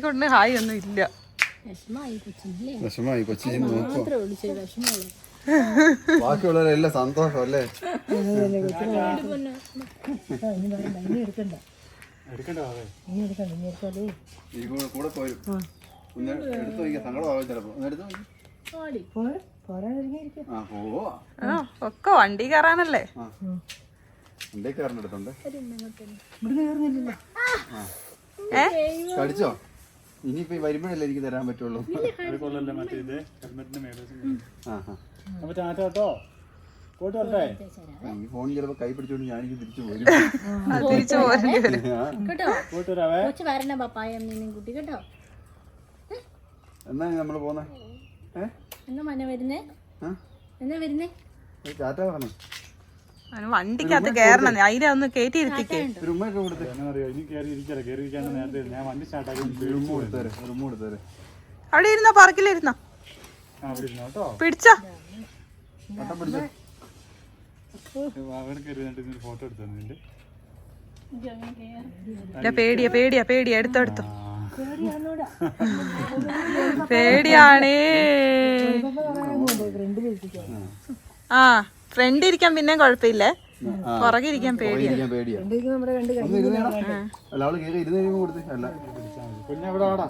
കൊണ്ട് ഹായ് ഒന്നും ഇല്ല. വിഷമായി കൊച്ചി നോക്കോ. ബാക്കിയുള്ളവരെല്ലാം സന്തോഷം അല്ലേ? കൂടെ പോരും. എടുത്തു നോക്കിയാൽ ചിലപ്പോ. എടുത്തു ഒക്കെ വണ്ടി കയറാനല്ലേ വണ്ടി എന്റെ കയറിന് എടുത്തുണ്ട് ഏ? കടിച്ചോ? ഇനിയിപ്പോ വരുമ്പോഴല്ലേ എനിക്ക് തരാൻ പറ്റുള്ളൂ. മറ്റേ ഇത്? ഹെൽമെറ്റിന്റെ മേലെ ആ ആ അപ്പൊ ടാറ്റ കേട്ടോ? പോയിട്ട് വരട്ടെ? ഈ ഫോൺ ചിലപ്പോ കൈ പിടിച്ചോണ്ട് ഞാനിക്ക് തിരിച്ചു പോരും. തിരിച്ചു പോരേണ്ടി കേട്ടോ? പോയിട്ട് വരാവേ. കൊച്ചു വരണ പപ്പായ അമ്മീനും കുട്ടി കേട്ടോ? എന്നാ നമ്മൾ പോന്നെ? എന്നാ മന വരുന്നേ? എന്നാ വരുന്നേ? ടാറ്റ പറഞ്ഞു? വണ്ടിക്കകത്ത് കേറണം. അതിനെ ഒന്ന് കയറ്റി ഇരുത്തിക്കേ അവിടെ ഇരുന്നോ? പാർക്കിലിരുന്നോ പിടിച്ചോ? പേടിയാ പേടിയാ പേടിയാ. എടുത്തോ എടുത്തോ. പേടിയാണേ. ആ. ഫ്രണ്ട് ഇരിക്കാൻ പിന്നെയും കുഴപ്പമില്ല. പുറകെ ഇരിക്കാൻ പേടിയാ. ഇരിക്കാൻ പേടിയാ. ഒന്ന് ഇരുന്നേടാ. അല്ല അവൾ കേറി ഇരുന്ന് കഴിയുമ്പോ അല്ല. കുഞ്ഞ ഇവിടെ വാടാ.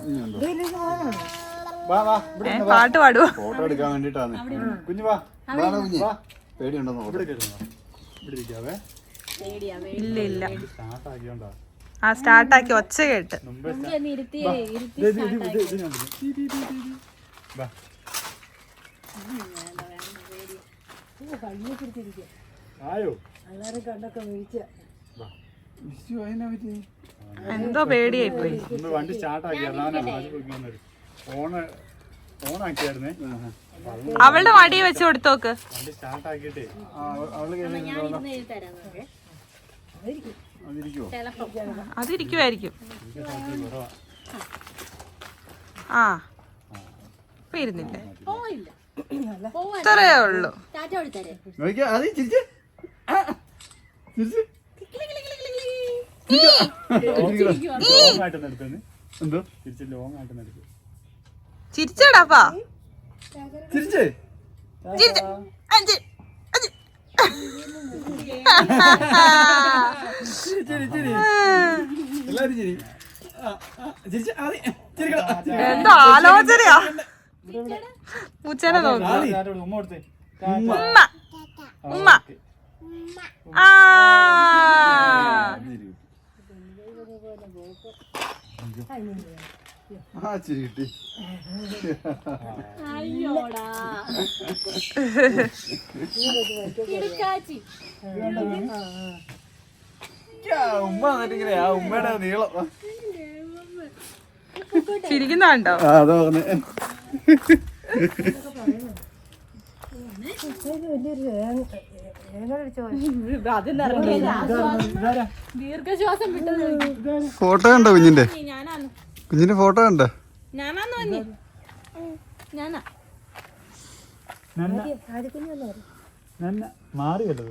വാ വാ. ഇവിടെ ഏ പാട്ട് പാടുവോ? ഫോട്ടോ എടുക്കാൻ വേണ്ടിട്ടാണ് കുഞ്ഞു വാ. കുഞ്ഞു. പേടിയുണ്ടോ ഇല്ല ഇല്ല. സ്റ്റാർട്ട് ആക്കിയോണ്ടാ ആ സ്റ്റാർട്ടാക്കി. ഒച്ച കേട്ട്. മുമ്പേ ആയോ? പറ്റി? എന്തോ പേടിയായി പോയി വണ്ടി അവളുടെ വടി വെച്ച് കൊടുത്തോക്ക്. വണ്ടി അതിരിക്കുമായിരിക്കും ആ ഇപ്പൊ ഇരുന്നില്ലേ? ഇത്രയേ ഉള്ളൂ. ചിരിച്ചടാപ്പാ ചിരിച്ചേ. അഞ്ച്, അഞ്ച്. ചിരി. ചിരി. എല്ലാരും ചിരി. ആ, ആ, ചിരിച്ച്. ആദി, ചിരിക്കണം. എന്തോ ആലോചനയാ? പൂച്ചനെ നോക്ക് ഉമ്മ ഉമ്മ. ആ. ആ. ചിരി കിട്ടി അയ്യോടാ. കിടുക്കാച്ചി. ആ, ഉമ്മ എന്നിട്ട് ഇങ്ങനെ ആ ഉമ്മയുടെ നീളം. ചിരിക്കുന്നുണ്ടോ അതോ ഫോട്ടോ കണ്ടോ കുഞ്ഞിന്റെ? കുഞ്ഞിന്റെ ഫോട്ടോ കണ്ടോ? മാറിയല്ലോ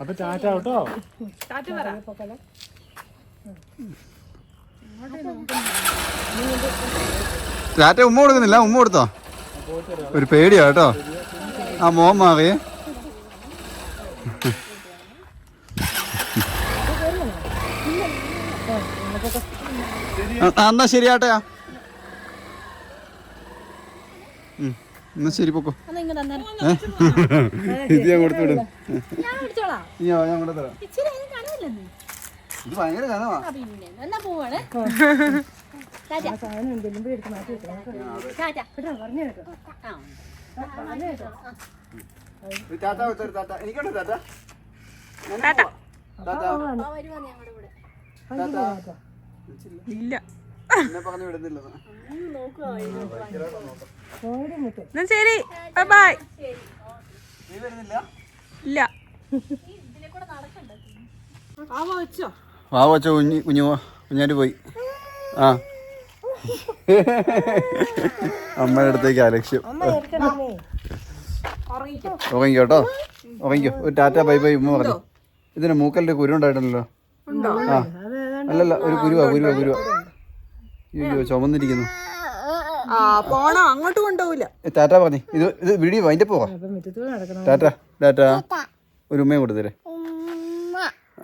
അപ്പൊ ടാറ്റ കേട്ടോ? ടാറ്റ ഉമ്മ കൊടുക്കുന്നില്ല? ഉമ്മ കൊടുത്തോ? ഒരു പേടിയാ കേട്ടോ. ആ മോൻ മാറിയേ എന്നാ ശരി ഉം, എന്നാ ശരി പൊക്കോ. ഇത് ഞാൻ കൊടുത്തു വിടും. ഞാൻ ഞാൻ കൂടെ ഇത് ഭയങ്കര കനവാ. ആ പിന്നെ. എന്നാ പോവാണ്. ടാറ്റ. ഇല്ല. എന്നെ പറഞ്ഞു എന്നാ ശരി. ബൈ ബൈ നീ വരുന്നില്ല? ഇല്ല വാ വച്ച കുഞ്ഞു കുഞ്ഞു കുഞ്ഞാന്റെ പോയി. ആ. അമ്മയുടെ അടുത്തേക്ക് അലക്ഷ്യം ഉറങ്ങിക്കോ. കേട്ടോ? ഉറങ്ങിക്കോ. ഒരു ടാറ്റ ബൈ ബൈ ഉമ്മ പറഞ്ഞു. ഇതിന് മൂക്കലിന്റെ കുരു ഉണ്ടായിട്ടുണ്ടല്ലോ. ആ. അല്ലല്ല ഒരു കുരുവാ കുരുവാ കുരുവാ. അയ്യോ ചുമന്നിരിക്കുന്നു. ആ പോണോ? അങ്ങോട്ട് കൊണ്ടുപോകില്ല ടാറ്റ പറഞ്ഞേ. ഇത് ഇത് വീഡിയോ അതിന്റെ പോവാ ടാറ്റ ടാറ്റ. ഒരു ഉമ്മയും കൊടുത്തരേ.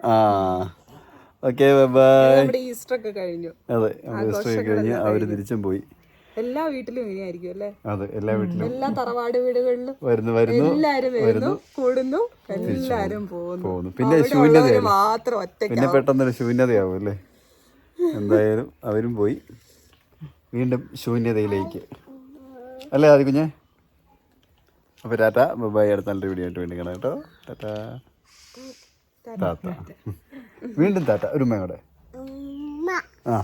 ആ. ഓക്കെ ബൈ ഈസ്റ്റർ ഒക്കെ കഴിഞ്ഞു. അതെ രജിസ്റ്റർ കഴിഞ്ഞ് അവർ തിരിച്ചും പോയി. എല്ലാ വീട്ടിലും ഇങ്ങനെയായിരിക്കും അല്ലേ? അതെ എല്ലാ വീട്ടിലും. എല്ലാ തറവാട് വീടുകളിലും വരുന്നു വരുന്നു എല്ലാരും വരുന്നു കൂടുന്നു എല്ലാരും പോകുന്നു. പിന്നെ ശൂന്യത മാത്രം ഒറ്റ പിന്നെ പെട്ടെന്നൊരു ശൂന്യതയാവും അല്ലേ? എന്തായാലും അവരും പോയി വീണ്ടും ശൂന്യതയിലേക്ക്. അല്ലേ ആദ്യ കുഞ്ഞെ? അപ്പോൾ ടാറ്റ ബൈ അടുത്ത നല്ലൊരു വീഡിയോ ആയിട്ട് വീണ്ടും കാണാം കേട്ടോ. ടാറ്റ. ടാറ്റ വീണ്ടും താത്ത ഒരു ഉമ്മയും ആ.